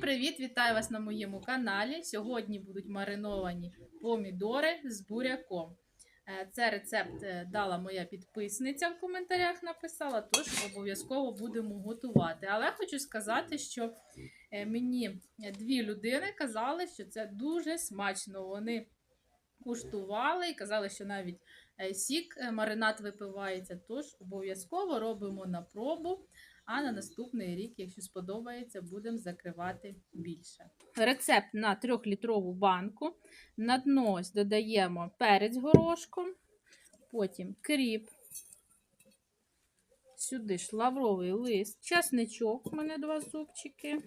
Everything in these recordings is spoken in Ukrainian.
привіт! Вітаю вас на моєму каналі. Сьогодні будуть мариновані помідори з буряком. Е, Це рецепт е, дала моя підписниця в коментарях написала, тож обов'язково будемо готувати. Але хочу сказати, що е, мені дві людини казали, що це дуже смачно. Вони куштували і казали, що навіть е, сік е, маринад випивається. Тож обов'язково робимо на пробу. А на наступний рік, якщо сподобається, будемо закривати більше. Рецепт на 3-літрову банку. На дно додаємо перець горошком, потім кріп, сюди ж лавровий лист, часничок, у мене два зубчики,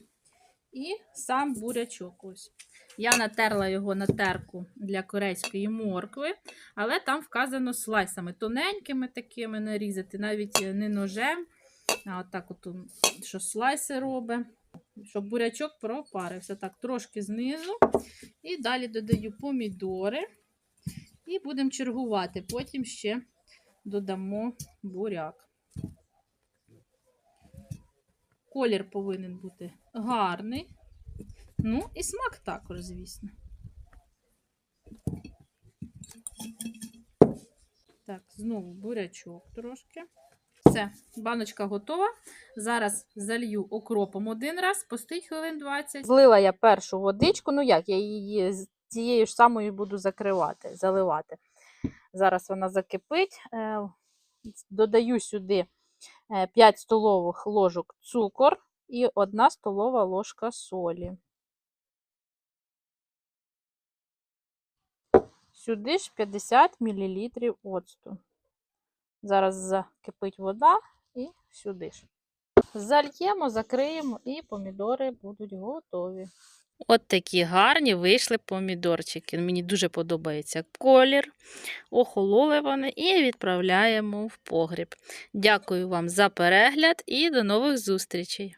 і сам бурячок. Ось. Я натерла його на терку для корейської моркви, але там вказано слайсами, тоненькими такими нарізати, навіть не ножем. А от, он, що слайси робить, щоб бурячок пропарився. Так, трошки знизу. І далі додаю помідори. І будемо чергувати. Потім ще додамо буряк. Колір повинен бути гарний. Ну, і смак також, звісно. Так, знову бурячок трошки. Все, баночка готова. Зараз залью окропом один раз, постить хвилин 20. Злила я першу водичку. Ну як, я її цією ж самою буду закривати, заливати. Зараз вона закипить. Е, Додаю сюди 5 столових ложок цукор і 1 столова ложка солі. Сюди ж 50 мл оцту. Зараз закипить вода і сюди ж. Зальємо, закриємо і помідори будуть готові. От такі гарні вийшли помідорчики. Мені дуже подобається колір. Охололи вони і відправляємо в погріб. Дякую вам за перегляд і до нових зустрічей!